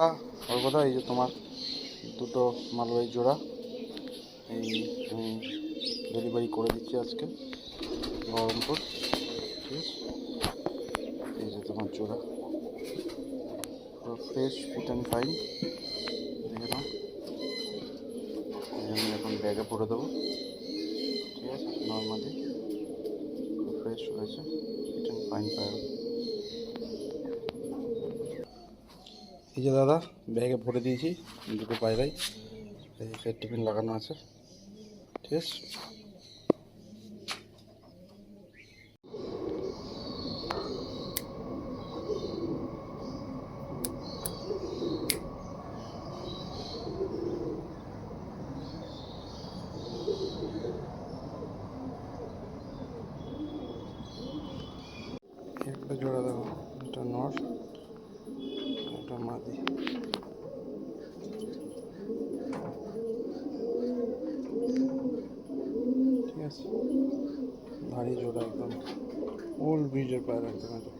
কথা এই যে তোমার দুটো মালবাহী জোড়া। এই আমি ডেলিভারি করে দিচ্ছি আজকে। বহরমপুর। এই যে তোমার জোড়া। পুরো ফ্রেশ ফিট অ্যান্ড ফাইন দেখে আমি এখন ব্যাগে ভরে দেবো। ঠিক আছে? নর্মালি। ফ্রেশ রয়েছে ফিট অ্যান্ড ফাইন পায়রা এই যে দাদা, ব্যাগে ভরে দিয়েছি, দুটো পায়রাই টিফিন লাগানো আছে। ঠিক আছে? জোড়া দেখো এটা নর এটা মাদি ঠিক আছে ভারী জোড়া একদম ওল্ড ব্রিজের পায়রা একদম এটা